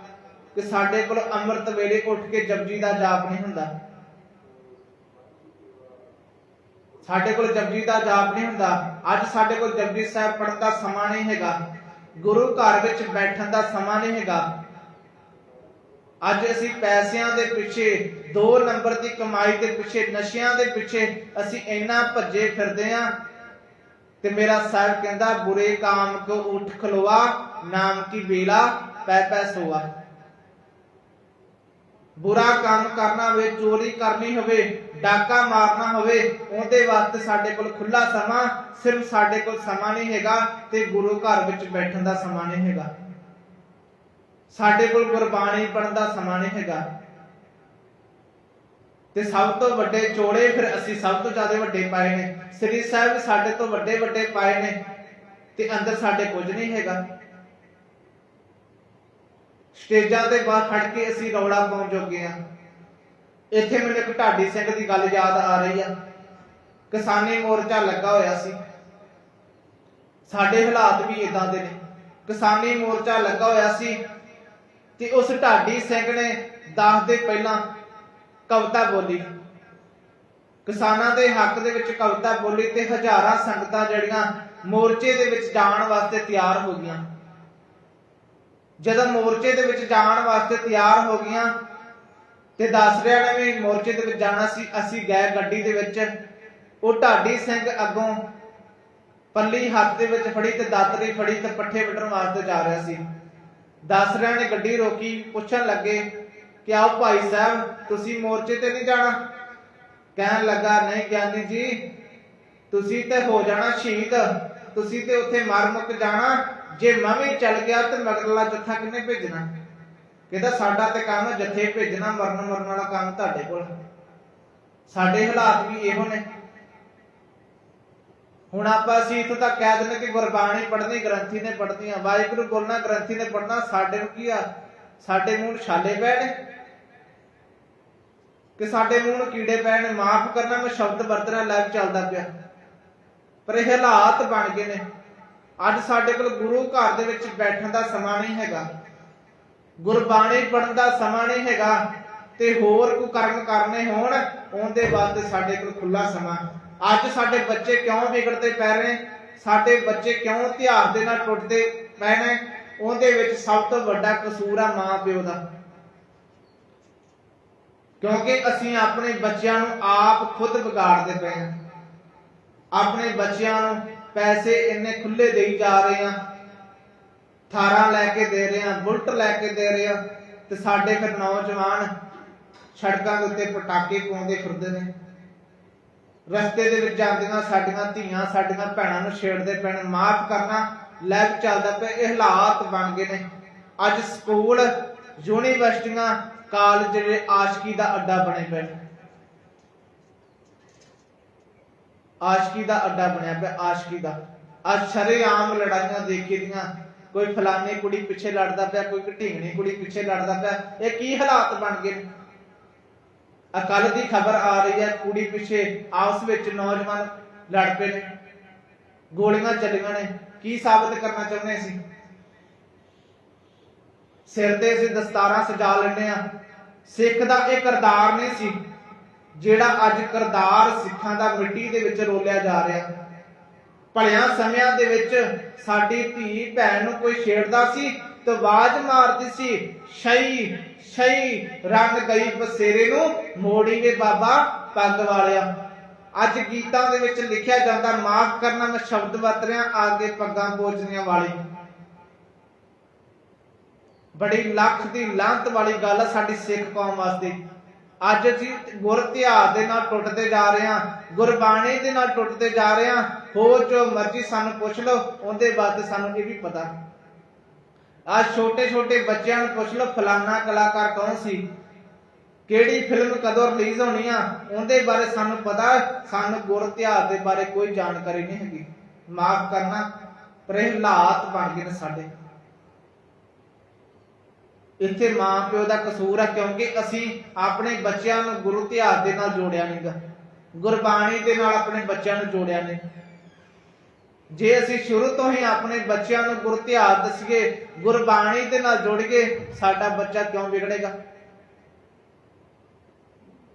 ਕਿ ਸਾਡੇ ਕੋਲ ਅੰਮ੍ਰਿਤ ਵੇਲੇ ਉੱਠ ਕੇ ਜਪਜੀ ਦਾ ਜਾਪ ਨਹੀਂ ਹੁੰਦਾ। ਸਾਡੇ ਕੋਲ ਜਪਜੀ ਦਾ ਜਾਪ ਨਹੀਂ ਹੁੰਦਾ। ਅੱਜ ਸਾਡੇ ਕੋਲ ਜਪਜੀ ਸਾਹਿਬ ਪੜਨ ਦਾ ਸਮਾਂ ਨਹੀਂ ਹੈਗਾ। ਗੁਰੂ ਘਰ ਵਿੱਚ ਬੈਠਣ ਦਾ ਸਮਾਂ ਨਹੀਂ ਹੈਗਾ। ਅੱਜ ਅਸੀਂ ਪੈਸਿਆਂ ਦੇ ਪਿੱਛੇ 2 ਨੰਬਰ ਦੀ ਕਮਾਈ ਦੇ ਪਿੱਛੇ, ਨਸ਼ਿਆਂ ਦੇ ਪਿੱਛੇ ਅਸੀਂ ਇੰਨਾ ਭੱਜੇ ਫਿਰਦੇ ਆਂ ਤੇ ਮੇਰਾ ਸਾਹਿਬ ਕਹਿੰਦਾ, ਬੁਰੇ ਕਾਮ ਕੋ ਉਠ ਖਲੋਆ, ਨਾਮ ਕੀ ਬੇਲਾ ਪੈ ਪੈ ਸੋਆ। ਬੁਰਾ ਕੰਮ ਕਰਨਾ ਹੋਵੇ, ਚੋਰੀ ਕਰਨੀ ਹੋਵੇ, ਡਾਕਾ ਮਾਰਨਾ ਹੋਵੇ, ਉਹਦੇ ਵਾਸਤੇ ਸਾਡੇ ਕੋਲ ਖੁੱਲਾ ਸਮਾਂ, ਸਿਰਫ ਸਾਡੇ ਕੋਲ ਸਮਾਂ ਨਹੀਂ ਹੈਗਾ ਤੇ ਗੁਰੂ ਘਰ ਵਿੱਚ ਬੈਠਣ ਦਾ ਸਮਾਂ ਨਹੀਂ ਹੈਗਾ। ਸਾਡੇ ਕੋਲ ਗੁਰਬਾਣੀ ਪੜਨ ਦਾ ਸਮਾਂ ਨਹੀਂ ਹੈਗਾ। ਤੇ ਸਭ ਤੋਂ ਵੱਡੇ ਚੋੜੇ ਫਿਰ ਅਸੀਂ ਸਭ ਤੋਂ ਜ਼ਿਆਦਾ ਵੱਡੇ ਪਾਏ ਨੇ। ਸ੍ਰੀ ਸਾਹਿਬ ਸਾਡੇ ਤੋਂ ਵੱਡੇ ਵੱਡੇ ਪਾਏ ਨੇ ਤੇ ਅੰਦਰ ਸਾਡੇ ਕੁਝ ਨਹੀਂ ਹੈਗਾ। ਸਟੇਜਾਂ ਤੇ ਬਾਹਰ ਖੜ ਕੇ ਅਸੀਂ ਰੌਲਾ ਪਾਉਣ ਜੋਗੇ ਆ। ਇੱਥੇ ਮੈਨੂੰ ਇੱਕ ਢਾਡੀ ਸਿੰਘ ਦੀ ਗੱਲ ਯਾਦ ਆ ਰਹੀ ਆ। ਕਿਸਾਨੀ ਮੋਰਚਾ ਲੱਗਾ ਹੋਇਆ ਸੀ। ਸਾਡੇ ਹਾਲਾਤ ਵੀ ਇਦਾਂ ਦੇ ਨੇ। ਕਿਸਾਨੀ ਮੋਰਚਾ ਲੱਗਾ ਹੋਇਆ ਸੀ ਤੇ ਉਸ ਢਾਡੀ ਸਿੰਘ ਨੇ 10 ਦੇ ਪਹਿਲਾਂ ਕਵਿਤਾ ਬੋਲੀ। ਕਿਸਾਨਾਂ ਦੇ ਹੱਕ ਦੇ ਵਿੱਚ ਕਵਿਤਾ ਬੋਲੀ ਤੇ ਹਜ਼ਾਰਾਂ ਸੰਗਤਾਂ ਜਿਹੜੀਆਂ ਮੋਰਚੇ ਦੇ ਵਿੱਚ ਜਾਣ ਵਾਸਤੇ ਤਿਆਰ ਹੋ ਗਈਆਂ। ਜਦੋਂ ਮੋਰਚੇ ਦੇ ਵਿੱਚ ਜਾਣ ਵਾਸਤੇ ਤਿਆਰ ਹੋ ਗਈਆਂ ਤੇ ਦੱਸ ਰਿਹਾ ਨੇ ਵੀ ਮੋਰਚੇ ਦੇ ਵਿੱਚ ਜਾਣਾ ਸੀ, ਅਸੀਂ ਗਏ ਗੱਡੀ ਦੇ ਵਿੱਚ। ਉਹ ਢਾਡੀ ਸਿੰਘ ਅੱਗੋਂ ਪੱਲੀ ਹੱਥ ਦੇ ਵਿੱਚ ਫੜੀ ਤੇ ਦਾਤਰੀ ਫੜੀ ਤੇ ਪੱਠੇ ਵੱਢਣ ਵਾਸਤੇ ਜਾ ਰਿਹਾ ਸੀ। ਦੱਸ ਰਿਹਾ ਨੇ ਗੱਡੀ ਰੋਕੀ, ਪੁੱਛਣ ਲੱਗੇ ਕਿ ਆਓ ਭਾਈ ਸਾਹਿਬ, ਤੁਸੀਂ ਮੋਰਚੇ ਤੇ ਨਹੀਂ ਜਾਣਾ? ਕਹਿਣ ਲੱਗਾ, ਨਹੀਂ ਗਿਆਨੀ ਜੀ, ਤੁਸੀਂ ਤੇ ਹੋ ਜਾਣਾ ਸ਼ਹੀਦ। ਤੁਸੀਂ ਤੇ ਉੱਥੇ ਮਰ ਮੁੱਕ ਜਾਣਾ, ਜੇ ਮੈਂ ਵੀ ਚੱਲ ਗਿਆ ਤੇ ਮਗਰਲਾ ਜੱਥਾ ਕਿੰਨੇ ਭੇਜਣਾ? ਕਹਿੰਦਾ ਸਾਡਾ ਤੇ ਕੰਮ ਜੱਥੇ ਭੇਜਣਾ, ਮਰਨ ਮਰਨ ਵਾਲਾ ਕੰਮ ਤੁਹਾਡੇ ਕੋਲ। ਸਾਡੇ ਹਾਲਾਤ ਵੀ ਇਹੋ ਨੇ। ਹੁਣ ਆਪਾਂ ਅਸੀਂ ਇੱਥੋਂ ਤੱਕ ਕਹਿ ਦਿੰਦੇ ਕਿ ਗੁਰਬਾਣੀ ਪੜ੍ਹਨੀ, ਗ੍ਰੰਥੀ ਨੇ ਪੜ੍ਹਨੀ ਆ। ਵਾਹਿਗੁਰੂ ਬੋਲਣਾ, ਗ੍ਰੰਥੀ ਨੇ ਪੜ੍ਹਨਾ, ਸਾਡੇ ਨੂੰ ਕੀ ਆ? ਸਾਡੇ ਮੂੰਹ ਨੂੰ ਛਾਲੇ ਪੈ ਕਿ ਸਾਡੇ ਮੂੰਹ ਨੂੰ ਕੀੜੇ ਪੈਣ, ਮਾਫ ਕਰਨਾ, ਮੈਂ ਸ਼ਬਦ ਵਰਤਣਾ ਲਾਈਵ ਚੱਲਦਾ ਪਿਆ। ਪਰ ਇਹ ਹਾਲਾਤ ਬਣ ਗਏ ਨੇ। ਅੱਜ ਸਾਡੇ ਕੋਲ ਗੁਰੂ ਘਰ ਦੇ ਵਿੱਚ ਬੈਠਣ ਦਾ ਸਮਾਂ ਨਹੀਂ ਹੈਗਾ। ਗੁਰਬਾਣੀ ਪੜਨ ਦਾ ਸਮਾਂ ਨਹੀਂ ਹੈਗਾ ਤੇ ਹੋਰ ਕੋ ਕਰਮ ਕਰਨੇ ਹੋਣ ਉਹਦੇ ਵਾਸਤੇ ਸਾਡੇ ਕੋਲ ਖੁੱਲਾ ਸਮਾਂ। ਅੱਜ ਸਾਡੇ ਬੱਚੇ ਕਿਉਂ ਵਿਗੜਦੇ ਪੈ ਰਹੇ? ਸਾਡੇ ਬੱਚੇ ਕਿਉਂ ਧਿਆਨ ਦੇ ਨਾਲ ਟੁੱਟਦੇ ਪੈ ਨੇ ਉਹਦੇ ਵਿੱਚ ਸਭ ਤੋਂ ਵੱਡਾ ਕਸੂਰ ਆ ਮਾਂ ਪਿਓ ਦਾ। ਕਿਉਂਕਿ ਅਸੀਂ ਆਪਣੇ ਬੱਚਿਆਂ ਨੂੰ ਆਪ ਖੁਦ ਵਿਗਾੜਦੇ ਪਏ ਹਾਂ। ਆਪਣੇ ਬੱਚਿਆਂ ਨੂੰ ਪੈਸੇ ਇੰਨੇ ਖੁੱਲੇ ਦੇਈ ਜਾ ਰਹੇ ਆ ਥਾਰਾਂ ਲੈ ਕੇ ਦੇ ਰਹੇ ਆ ਬੁਲਟ ਲੈ ਕੇ ਦੇ ਰਹੇ ਆ ਤੇ ਸਾਡੇ ਫਿਰ ਨੌਜਵਾਨ ਸੜਕਾਂ ਦੇ ਉੱਤੇ ਪਟਾਕੇ ਪਾਉਂਦੇ ਫਿਰਦੇ ਨੇ। ਰਸਤੇ ਦੇ ਵਿੱਚ ਜਾਂਦੀਆਂ ਸਾਡੀਆਂ ਧੀਆਂ, ਸਾਡੀਆਂ ਭੈਣਾਂ ਨੂੰ ਛੇੜਦੇ ਪੈਣ ਮਾਫ ਕਰਨਾ ਲੈਬ ਚੱਲਦਾ ਪਿਆ, ਇਹ ਹਾਲਾਤ ਬਣ ਗਏ ਨੇ। ਅੱਜ ਸਕੂਲ, ਯੂਨੀਵਰਸਿਟੀਆਂ, ਕਾਲਜ ਜਿਹੜੇ ਆਸ਼ਕੀ ਦਾ ਅੱਡਾ ਬਣੇ ਪਏ ਨੇ ਆਸ਼ਕੀ ਦਾ ਅੱਡਾ ਬਣਿਆ ਪਿਆ, ਆਸ਼ਕੀ ਦਾ। ਅੱਜ ਸ਼ਰੇਆਮ ਲੜਾਈਆਂ ਦੇਖੀ ਦੀਆਂ। ਕੋਈ ਫਲਾਨੀ ਕੁੜੀ ਪਿੱਛੇ ਲੜਦਾ ਪਿਆ, ਕੋਈ ਢੀਂਗਣੀ ਕੁੜੀ ਪਿੱਛੇ ਲੜਦਾ ਪਿਆ। ਇਹ ਕੀ ਹਾਲਾਤ ਬਣ ਗਏ? ਨੇ ਅਕਲ ਦੀ ਖਬਰ ਆ ਰਹੀ ਹੈ, ਕੁੜੀ ਪਿੱਛੇ ਆਪਸ ਵਿੱਚ ਨੌਜਵਾਨ ਲੜ ਪਏ ਨੇ। ਗੋਲੀਆਂ ਚੱਲੀਆਂ ਨੇ। ਕੀ ਸਾਬਤ ਕਰਨਾ ਚਾਹੁੰਦੇ ਸੀ ਸਿਰ ਤੇ ਅਸੀਂ ਦਸਤਾਰਾਂ ਸਜਾ ਲੈਂਦੇ ਆ ਸਿੱਖ ਦਾ ਇਹ ਕਰਤਾਰ ਨਹੀਂ ਸੀ। ਜਿਹੜਾ ਅੱਜ ਕਰਤਾਰ ਸਿੱਖਾਂ ਦਾ ਮਿੱਟੀ ਦੇ ਵਿੱਚ ਰੋਲਿਆ ਜਾ ਰਿਹਾ। ਭਲਿਆਂ ਸਮਿਆਂ ਦੇ ਵਿੱਚ ਸਾਡੀ ਧੀ ਭੈਣ ਨੂੰ ਕੋਈ ਛੇੜਦਾ ਸੀ ਤੇ ਆਵਾਜ਼ ਮਾਰਦੀ ਸੀ, ਸ਼ਈ ਸ਼ਈ, ਰੰਗ ਗਈ ਬਸੇਰੇ ਨੂੰ, ਮੋੜੀ ਵੇ ਬਾਬਾ ਪੱਗ ਵਾਲਿਆ। ਅੱਜ ਗੀਤਾਂ ਦੇ ਵਿੱਚ ਲਿਖਿਆ ਜਾਂਦਾ, ਮਾਫ ਕਰਨਾ ਮੈਂ ਸ਼ਬਦ ਵਰਤਿਆ ਆਗੇ ਪੱਗਾਂ ਪੋਚਣੀਆਂ ਵਾਲੀ। ਬੜੀ ਲੱਖ ਦੀ ਲਾਂਤ ਵਾਲੀ ਗੱਲ ਸਾਡੀ ਸਿੱਖ ਕੌਮ ਵਾਸਤੇ। ਅੱਜ ਅਸੀਂ ਗੁਰ ਧਿਆਨ ਦੇ ਨਾਲ ਟੁੱਟਦੇ ਜਾ ਰਹੇ ਹਾਂ, ਗੁਰਬਾਣੀ ਦੇ ਨਾਲ ਟੁੱਟਦੇ ਜਾ ਰਹੇ ਹਾਂ, ਹੋਰ ਜੋ ਮਰਜ਼ੀ ਸਾਨੂੰ ਪੁੱਛ ਲਓ, ਉਹਦੇ ਬਾਅਦ ਸਾਨੂੰ ਇਹ ਵੀ ਪਤਾ। ਅੱਜ ਛੋਟੇ ਛੋਟੇ ਬੱਚਿਆਂ ਨੂੰ ਪੁੱਛ ਲਓ, ਫਲਾਨਾ ਕਲਾਕਾਰ ਕੌਣ ਸੀ? ਕਿਹੜੀ ਫਿਲਮ ਕਦੋਂ ਰਿਲੀਜ਼ ਹੋਣੀ ਆ? ਉਹਦੇ ਬਾਰੇ ਸਾਨੂੰ ਪਤਾ, ਸਾਨੂੰ ਗੁਰ ਧਿਆਨ ਦੇ ਬਾਰੇ ਕੋਈ ਜਾਣਕਾਰੀ ਨਹੀਂ ਹੈਗੀ। ਮਾਫ ਕਰਨਾ ਪਰ ਬਣ ਗਏ ਨੇ ਸਾਡੇ। ਇੱਥੇ ਮਾਂ ਪਿਓ ਦਾ ਕਸੂਰ ਆ ਕਿਉਂਕਿ ਅਸੀਂ ਆਪਣੇ ਬੱਚਿਆਂ ਨੂੰ ਗੁਰੂ ਧਿਆਨ ਦੇ ਨਾਲ ਜੋੜਿਆ ਨਹੀਂਗਾ ਗੁਰਬਾਣੀ ਦੇ ਨਾਲ ਆਪਣੇ ਬੱਚਿਆਂ ਨੂੰ ਜੋੜਿਆ ਨਹੀਂ ਜੇ ਅਸੀਂ ਸ਼ੁਰੂ ਤੋਂ ਹੀ ਆਪਣੇ ਬੱਚਿਆਂ ਨੂੰ ਗੁਰ ਧਿਆਨ ਦਸੀਏ, ਗੁਰਬਾਣੀ ਦੇ ਨਾਲ ਜੋੜੀਏ ਸਾਡਾ ਬੱਚਾ ਕਿਉਂ ਵਿਗੜੇਗਾ?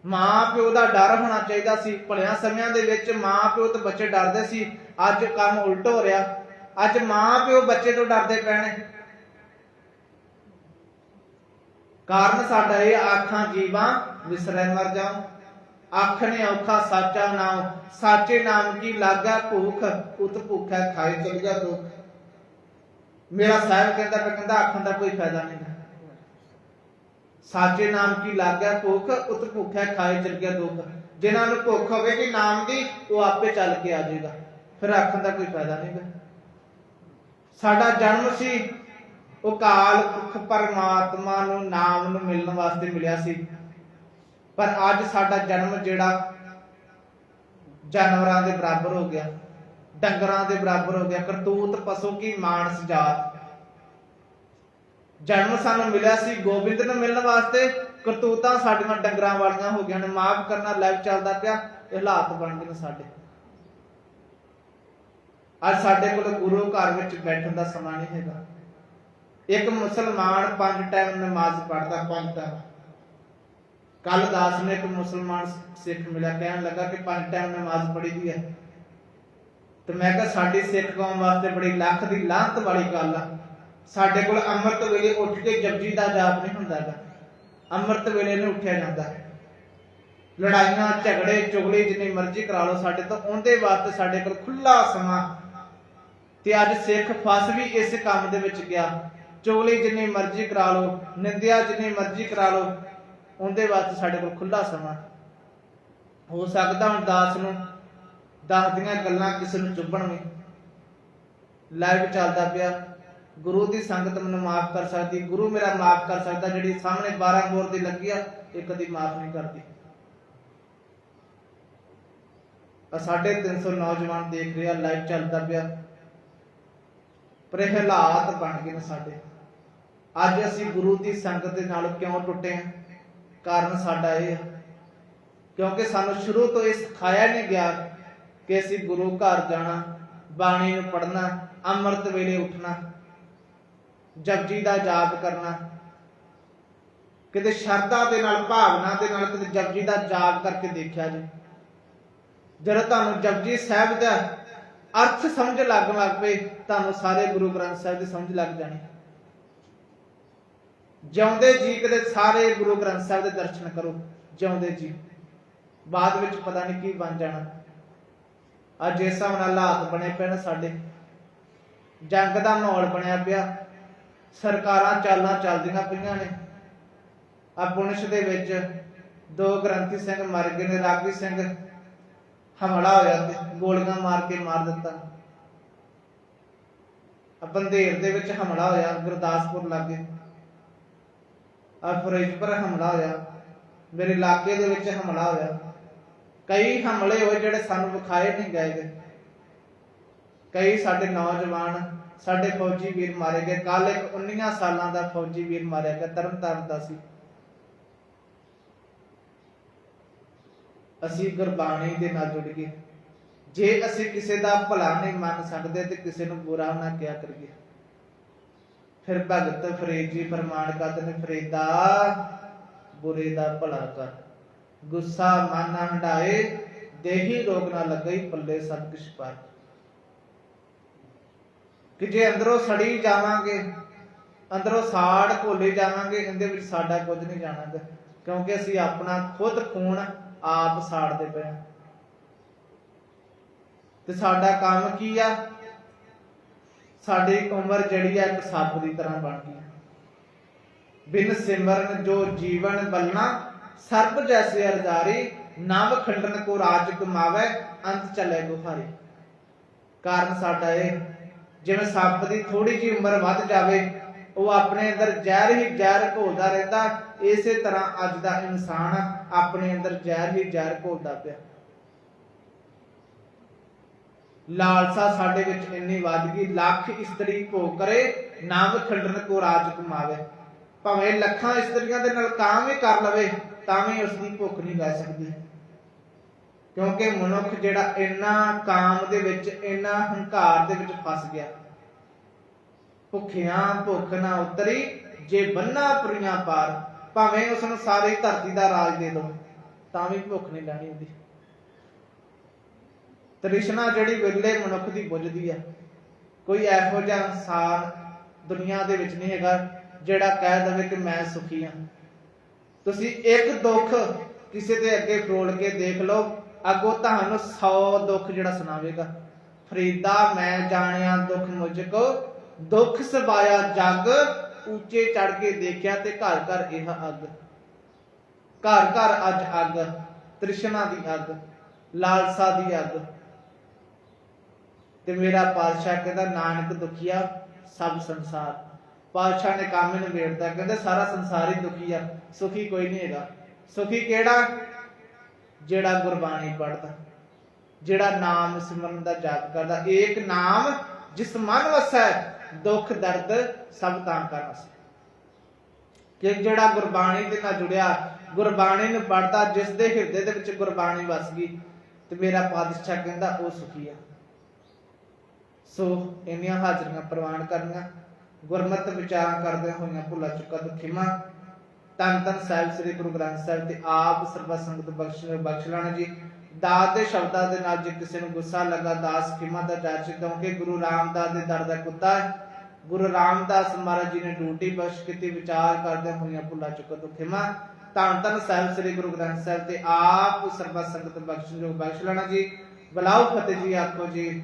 ਮਾਂ ਪਿਓ ਦਾ ਡਰ ਹੋਣਾ ਚਾਹੀਦਾ ਸੀ। ਭਲਿਆਂ ਸਮਿਆਂ ਦੇ ਵਿੱਚ ਮਾਂ ਪਿਓ ਤੋਂ ਬੱਚੇ ਡਰਦੇ ਸੀ। ਅੱਜ ਕੰਮ ਉਲਟ ਹੋ ਰਿਹਾ। ਅੱਜ ਮਾਂ ਪਿਓ ਬੱਚੇ ਤੋਂ ਡਰਦੇ ਪੈਣੇ। ਕਾਰਨ ਸਾਡਾ ਇਹ, ਆਖਾਂ ਜੀਵਾਂ ਵਿਸਰੈ ਮਰ ਜਾਉ ਅੱਖ ਔਖਾ ਸਾਚਾ ਨਾਮ, ਸਾਚੇ ਨਾਮ ਕੀ ਲਾਗਾ ਭੂਖ ਉਤ ਭੁੱਖਾ ਖਾਏ ਚਲ ਜਾ ਦੁੱਖ। ਮੇਰਾ ਸਾਹਿਬ ਕਹਿੰਦਾ ਪਿਆ ਕਹਿੰਦਾ, ਆਖਣ ਦਾ ਕੋਈ ਫਾਇਦਾ ਨਹੀਂ। ਸਾਚੇ ਨਾਮ ਕੀ ਲੱਗ ਗਿਆ ਭੁੱਖ ਉਤ ਭੁੱਖਿਆ ਖਾਏ ਚਲ ਗਿਆ ਦੁੱਖ। ਜਿਨ੍ਹਾਂ ਨੂੰ ਭੁੱਖ ਹੋਵੇਗੀ ਨਾਮ ਦੀ, ਉਹ ਆਪੇ ਚੱਲ ਕੇ ਆ ਜਾਏਗਾ ਫਿਰ ਆਖਣ ਦਾ ਕੋਈ ਫਾਇਦਾ ਨਹੀਂਗਾ ਸਾਡਾ ਜਨਮ ਸੀ ਉਹ ਕਾਲ ਪੁਰਖ ਪਰਮਾਤਮਾ ਨੂੰ ਨਾਮ ਨੂੰ ਮਿਲਣ ਵਾਸਤੇ ਮਿਲਿਆ ਸੀ। ਪਰ ਅੱਜ ਸਾਡਾ ਜਨਮ ਜਿਹੜਾ ਜਾਨਵਰਾਂ ਦੇ ਬਰਾਬਰ ਹੋ ਗਿਆ, ਡੰਗਰਾਂ ਦੇ ਬਰਾਬਰ ਹੋ ਗਿਆ, ਕਰਤੂਤ, ਪਸ਼ੂ ਕੀ ਮਾਨਸ ਜਾਤ। ਜਨਮ ਸਾਨੂੰ ਮਿਲਿਆ ਸੀ, ਗੋਬਿੰਦ ਨੂੰ ਮਿਲਣ ਵਾਸਤੇ। ਕਰਤੂਤਾਂ ਸਾਡੀਆਂ ਡੰਗਰਾਂ ਵਾਲੀਆਂ ਹੋ ਗਈਆਂ ਨੇ, ਮਾਫ ਕਰਨਾ ਲਾਈਵ ਚੱਲਦਾ ਪਿਆ, ਇਹ ਹਾਲਾਤ ਬਣ ਗਏ ਨੇ ਸਾਡੇ। ਅੱਜ ਸਾਡੇ ਕੋਲ ਗੁਰੂ ਘਰ ਵਿੱਚ ਬੈਠਣ ਦਾ ਸਮਾਂ ਨਹੀਂ ਹੈਗਾ। ਇੱਕ ਮੁਸਲਮਾਨ ਪੰਜ ਟਾਈਮ ਨਮਾਜ਼ ਪੜਦਾ ਪੰਜ ਟਾਈਮ। ਕੱਲ ਦਾਸ ਨੇ ਇੱਕ ਮੁਸਲਮਾਨ ਸਿੱਖ ਮਿਲਿਆ, ਕਹਿਣ ਲੱਗਾ ਕਿ ਪੰਜ ਟਾਈਮ ਨਮਾਜ਼ ਪੜ੍ਹੀ ਦੀ ਹੈ। ਤੇ ਮੈਂ ਕਿਹਾ, ਸਾਡੀ ਸਿੱਖ ਕੌਮ ਵਾਸਤੇ ਬੜੀ ਲੱਖ ਦੀ ਲਾਹਨਤ ਵਾਲੀ ਗੱਲ ਆ। ਸਾਡੇ ਕੋਲ ਅੰਮ੍ਰਿਤ ਵੇਲੇ ਉੱਠ ਕੇ ਜਪਜੀ ਦਾ ਜਾਪ ਨਹੀਂ ਹੁੰਦਾਗਾ ਅੰਮ੍ਰਿਤ ਵੇਲੇ ਨੂੰ ਉੱਠਿਆ ਜਾਂਦਾ। ਲੜਾਈਆਂ, ਝਗੜੇ, ਚੁਗਲੀ ਜਿੰਨੀ ਮਰਜ਼ੀ ਕਰਾ ਲਓ, ਸਾਡੇ ਤੋਂ ਉਹਦੇ ਵਾਸਤੇ ਸਾਡੇ ਕੋਲ ਖੁੱਲਾ ਸਮਾਂ। ਤੇ ਅੱਜ ਸਿੱਖ ਫਸ ਵੀ ਇਸ ਕੰਮ ਦੇ ਵਿੱਚ ਗਿਆ। ਚੁਗਲੀ ਜਿੰਨੀ ਮਰਜ਼ੀ ਕਰਾ ਲਓ, ਨਿੰਦਿਆ ਜਿੰਨੀ ਮਰਜ਼ੀ ਕਰਾ ਲਓ, ਉਹਦੇ ਵਾਸਤੇ ਸਾਡੇ ਕੋਲ ਖੁੱਲਾ ਸਮਾਂ। ਹੋ ਸਕਦਾ ਹੁਣ ਦਾਸ ਨੂੰ ਦਸ ਦੀਆਂ ਗੱਲਾਂ ਕਿਸੇ ਨੂੰ ਚੁੱਭਣ ਲਾਈਵ ਚੱਲਦਾ ਪਿਆ। ਗੁਰੂ ਦੀ ਸੰਗਤ ਮੈਨੂੰ ਮਾਫ ਕਰ ਸਕਦੀ, ਗੁਰੂ ਮੇਰਾ ਮਾਫ ਕਰ ਸਕਦਾ, ਜਿਹੜੀ ਸਾਹਮਣੇ 12 ਬੋਰ ਦੀ ਲੱਗੀ ਆ, ਇਹ ਕਦੀ ਮਾਫ ਨਹੀਂ ਕਰਦੀ। ਆ ਸਾਡੇ 300 ਨੌਜਵਾਨ ਦੇਖ ਰਿਹਾ ਲਾਈਵ ਚੱਲਦਾ ਪਿਆ। ਪਰ ਹਾਲਾਤ ਬਣ ਗਏ ਨੇ ਸਾਡੇ। ਅੱਜ ਅਸੀਂ ਗੁਰੂ ਦੀ ਸੰਗਤ ਦੇ ਨਾਲ ਕਿਉਂ ਟੁੱਟੇ ਹਾਂ? ਕਾਰਨ ਸਾਡਾ ਇਹ ਹੈ ਕਿਉਂਕਿ ਸਾਨੂੰ ਸ਼ੁਰੂ ਤੋਂ ਇਹ ਸਿਖਾਇਆ ਨਹੀਂ ਗਿਆ ਕਿ ਅਸੀਂ ਗੁਰੂ ਘਰ ਜਾਣਾ, ਬਾਣੀ ਨੂੰ ਪੜ੍ਹਨਾ, ਅੰਮ੍ਰਿਤ ਵੇਲੇ ਉੱਠਣਾ, ਜਪਜੀ ਦਾ ਜਾਪ ਕਰਨਾ। ਕਿਤੇ ਸ਼ਰਧਾ ਦੇ ਨਾਲ, ਭਾਵਨਾ ਦੇ ਨਾਲ ਕਿਤੇ ਜਪਜੀ ਦਾ ਜਾਪ ਕਰਕੇ ਦੇਖਿਆ ਜੀ। ਜਦੋਂ ਤੁਹਾਨੂੰ ਜਪਜੀ ਸਾਹਿਬ ਦਾ ਅਰਥ ਸਮਝ ਲੱਗਣ ਲੱਗ ਪਏ, ਤੁਹਾਨੂੰ ਸਾਰੇ ਗੁਰੂ ਗ੍ਰੰਥ ਸਾਹਿਬ ਦੀ ਸਮਝ ਲੱਗ ਜਾਣੀ। ਜਿਉਂਦੇ ਜੀ ਕਦੇ ਸਾਰੇ ਗੁਰੂ ਗ੍ਰੰਥ ਸਾਹਿਬ ਦੇ ਦਰਸ਼ਨ ਕਰੋ, ਜਿਉਂਦੇ ਜੀ। ਬਾਅਦ ਵਿੱਚ ਪਤਾ ਨਹੀਂ ਕੀ ਬਣ ਜਾਣਾ। ਅੱਜ ਇਸ ਹਿਸਾਬ ਨਾਲ ਹਾਲਾਤ ਬਣੇ ਪਏ ਨੇ ਸਾਡੇ। ਜੰਗ ਦਾ ਮਾਹੌਲ ਬਣਿਆ ਪਿਆ। ਸਰਕਾਰਾਂ ਚਾਲਾਂ ਚੱਲਦੀਆਂ ਪਈਆਂ ਨੇ। ਆ ਪੁਣਛ ਦੇ ਵਿੱਚ ਦੋ ਗ੍ਰੰਥੀ ਸਿੰਘ ਮਰ ਗਏ ਨੇ, ਰਾਗੀ ਸਿੰਘ। ਹਮਲਾ ਹੋਇਆ ਤੇ ਗੋਲੀਆਂ ਮਾਰ ਕੇ ਮਾਰ ਦਿੱਤਾ। ਆ ਬੰਦੇਰ ਦੇ ਵਿੱਚ ਹਮਲਾ ਹੋਇਆ, ਗੁਰਦਾਸਪੁਰ ਲਾਗੇ। ਆ ਫਿਰੋਜ਼ਪੁਰ ਹਮਲਾ ਹੋਇਆ। ਮੇਰੇ ਇਲਾਕੇ ਦੇ ਵਿੱਚ ਹਮਲਾ ਹੋਇਆ। ਕਈ ਹਮਲੇ ਹੋਏ ਜਿਹੜੇ ਸਾਨੂੰ ਵਿਖਾਏ ਨਹੀਂ ਗਏ ਕਈ ਸਾਡੇ ਨੌਜਵਾਨ, ਸਾਡੇ ਫੌਜੀ ਵੀਰ ਮਾਰੇ ਗਏ। ਕੱਲ ਇੱਕ 19 ਸਾਲਾਂ ਦਾ ਫੌਜੀ ਵੀਰ ਮਾਰਿਆ ਗਿਆ, ਤਰਨਤਾਰਨ ਦਾ ਸੀ। ਅਸੀਂ ਗੁਰਬਾਣੀ ਦੇ ਨਾਲ ਜੁੜ ਗਏ। ਜੇ ਅਸੀਂ ਕਿਸੇ ਦਾ ਭਲਾ ਨਹੀਂ ਮੰਨ ਸਕਦੇ ਤੇ ਕਿਸੇ ਨੂੰ ਬੁਰਾ ਨਾ ਕਿਹਾ ਕਰੀਏ। ਫਿਰ ਭਗਤ ਫਰੀਦ ਫਰਮਾਨ ਕਰਦੇ ਫਰੀਦਾ ਬੁਰੇ ਦਾ ਭਲਾ ਕਰ। ਗੁੱਸਾ ਮਨ ਨਾ ਹਟਾਏ ਦੇਹੀ ਰੋਗ ਨਾ ਲੱਗਈ, ਪੱਲੇ ਸਭ ਕੁਛ ਪਰ ਕਿ ਜੇ ਅੰਦਰੋਂ ਸੜੀ ਜਾਵਾਂਗੇ, ਅੰਦਰੋਂ ਸਾੜ ਭੋਲੇ ਜਾਵਾਂਗੇ, ਇਹਦੇ ਵਿੱਚ ਸਾਡਾ ਕੁਝ ਨਹੀਂ ਜਾਣਾਗਾ, ਕਿਉਂਕਿ ਅਸੀਂ ਆਪਣਾ ਖੁਦ ਖੂਨ ਆਪ ਸਾੜਦੇ ਪਏ ਤੇ ਸਾਡਾ ਕੰਮ ਕੀ ਆ? ਸਾਡੀ ਉਮਰ ਜਿਹੜੀ ਆ ਇੱਕ ਸੱਪ ਦੀ ਤਰ੍ਹਾਂ ਬਣ ਗਈ ਬਿਨ ਸਿਮਰਨ ਜੋ ਜੀਵਨ ਬਲਨਾ ਸਰਬ ਜੈਸੇ ਅਰਦਾਰੀ ਨਵ ਖੰਡਨ ਕੋ ਰਾਜ ਕਮਾਵੇ ਅੰਤ ਚਲੇ ਗੁਹਾਰੀ ਕਾਰਨ ਸਾਡਾ ਇਹ, ਜਿਵੇਂ ਸੱਪ ਦੀ ਥੋੜੀ ਜੀ ਉਮਰ ਵੱਧ ਜਾਵੇ, ਉਹ ਆਪਣੇ ਅੰਦਰ ਜ਼ਹਿਰ ਹੀ ਜ਼ਹਿਰ ਘੋਲਦਾ ਰਹਿੰਦਾ, ਇਸੇ ਤਰ੍ਹਾਂ ਅੱਜ ਦਾ ਇਨਸਾਨ ਆਪਣੇ ਅੰਦਰ ਜ਼ਹਿਰ ਹੀ ਜ਼ਹਿਰ ਘੋਲਦਾ ਪਿਆ। ਲਾਲਸਾ ਸਾਡੇ ਵਿੱਚ ਇੰਨੀ ਵੱਧ ਗਈ, ਲੱਖ ਇਸਤਰੀ ਭੋਗ ਕਰੇ, ਨਾਮ ਖੰਡਨ ਕੋ ਰਾਜ ਕਮਾਵੇ ਭਾਵੇਂ ਲੱਖਾਂ ਇਸਤਰੀਆਂ ਦੇ ਨਾਲ ਕਾਮ ਹੀ ਕਰ ਲਵੇ, ਤਾਂ ਵੀ ਉਸ ਦੀ ਭੁੱਖ ਨਹੀਂ ਲੈ ਸਕਦੀ। ਕਿਉਂਕਿ ਮਨੁੱਖ ਜਿਹੜਾ ਇੰਨਾ ਕਾਮ ਦੇ ਵਿੱਚ, ਇੰਨਾ ਹੰਕਾਰ ਦੇ ਵਿੱਚ ਫਸ ਗਿਆ। ਭੁੱਖਿਆਂ ਭੁੱਖ ਨਾ ਉਤਰੀ, ਜੇ ਬੰਨਾ ਪੁਰੀਆਂ ਪਾਰ, ਭਾਵੇਂ ਉਸ ਨੂੰ ਸਾਰੀ ਧਰਤੀ ਦਾ ਰਾਜ ਦੇ ਦੋ, ਤਾਂ ਵੀ ਭੁੱਖ ਨਹੀਂ ਲੈਣੀ ਹੁੰਦੀ। ਤ੍ਰਿਸ਼ਨਾ ਜਿਹੜੀ ਵਿਰਲੇ ਮਨੁੱਖ ਦੀ ਬੁੱਝਦੀ ਆ, ਕੋਈ ਇਹੋ ਜਿਹਾ ਇਨਸਾਨ ਦੁਨੀਆ ਦੇ ਵਿੱਚ ਨਹੀਂ ਹੈਗਾ ਜਿਹੜਾ ਕਹਿ ਦਵੇ ਕਿ ਮੈਂ ਸੁਖੀ ਹਾਂ ਤੁਸੀਂ ਇੱਕ ਦੁੱਖ ਕਿਸੇ ਦੇ ਅੱਗੇ ਫਰੋਲ ਕੇ ਦੇਖ ਲਓ, ਅੱਗੋਂ ਤੁਹਾਨੂੰ 100 ਦੁੱਖ ਜਿਹੜਾ ਸੁਣਾਵੇਗਾ। ਫਰੀਦਾ, ਮੈਂ ਜਾਣਿਆ ਦੁੱਖ ਮੁਝ ਕੋ ਦੁੱਖ ਸਬਾਇਆ ਜਗ, ਉੱਚੇ ਚੜ ਕੇ ਦੇਖਿਆ ਤੇ ਘਰ ਘਰ ਇਹ ਅੱਗ। ਘਰ ਘਰ ਅੱਜ ਅੱਗ, ਤ੍ਰਿਸ਼ਨਾ ਦੀ ਅੱਗ, ਲਾਲਸਾ ਦੀ ਅੱਗ। ਤੇ ਮੇਰਾ ਪਾਤਸ਼ਾਹ ਕਹਿੰਦਾ, ਨਾਨਕ ਦੁਖੀਆ, ਸਭ ਸੰਸਾਰ। ਪਾਤਸ਼ਾਹ ਨੇ ਕੰਮ ਨੂੰ ਵੇੜਦਾ ਕਹਿੰਦਾ, ਸਾਰਾ ਸੰਸਾਰ ਹੀ ਦੁਖੀ ਆ, ਸੁਖੀ ਕੋਈ ਨਹੀਂ ਹੈਗਾ। ਸੁਖੀ ਕਿਹੜਾ? ਜਿਹੜਾ ਗੁਰਬਾਣੀ ਪੜਦਾ ਜਿਹੜਾ ਨਾਮ ਸਿਮਰਨ ਦਾ ਜਾਪ ਕਰਦਾ। ਏਕ ਨਾਮ ਜਿਸ ਮਨ ਵਸੈ, ਦੁੱਖ, ਦਰਦ ਸਭ ਤਾਂ ਕਰ ਵਸੈ। ਕਿ ਜਿਹੜਾ ਗੁਰਬਾਣੀ ਦੇ ਨਾਲ ਜੁੜਿਆ, ਗੁਰਬਾਣੀ ਨੂੰ ਪੜਦਾ ਜਿਸ ਦੇ ਹਿਰਦੇ ਦੇ ਵਿੱਚ ਗੁਰਬਾਣੀ ਵਸ ਗਈ, ਤੇ ਮੇਰਾ ਪਾਤਸ਼ਾਹ ਕਹਿੰਦਾ, ਉਹ ਸੁਖੀ ਆ। ਸੋ ਇੰਨੀਆਂ ਹਾਜ਼ਰੀਆਂ ਪ੍ਰਵਾਨ ਕਰਨੀਆਂ। ਗੁਰਮਤਿ ਵਿਚਾਰਾਂ ਕਰਦੇ ਹੋਈਆਂ ਭੁੱਲਾ ਚੁੱਕਾ ਦੁਖੀਮਾ ਤਨ ਤਨ ਸਾਹਿਬ ਸ੍ਰੀ ਗੁਰੂ ਗ੍ਰੰਥ ਸਾਹਿਬ ਤੇ ਆਪ ਸਰਬਤ ਸੰਗਤ ਬਖਸ਼ ਬਖਸ਼ ਜੀ। ਦਾਸ ਦੇ ਸ਼ਬਦਾਂ ਦੇ ਨਾਲ ਜੇ ਕਿਸੇ ਨੂੰ ਗੁੱਸਾ ਲੱਗਾ, ਦਾਸ ਖਿਮਾ ਦਾ ਜਾਚ ਕਿਉਂਕਿ ਗੁਰੂ ਰਾਮਦਾਸ ਦੇ ਦਰ ਦਾ ਕੁੱਤਾ ਗੁਰੂ ਰਾਮਦਾਸ ਮਹਾਰਾਜ ਜੀ ਨੇ ਡਿਊਟੀ ਬਖਸ਼ ਕੀਤੀ, ਵਿਚਾਰ ਕਰਦੇ ਹੋਈਆਂ ਭੁੱਲਾ ਚੁੱਕਾ ਦੁਖੀਮਾ ਧੰਨ ਧੰਨ ਸਾਹਿਬ ਸ੍ਰੀ ਗੁਰੂ ਗ੍ਰੰਥ ਸਾਹਿਬ ਤੇ ਆਪ ਸਰਬਤ ਸੰਗਤ ਬਖਸ਼ ਜੋ ਬਖਸ਼ ਲੈਣਾ ਜੀ। ਬਲਾਉ ਫਤਿਹ ਜੀ, ਆਖੋ ਜੀ।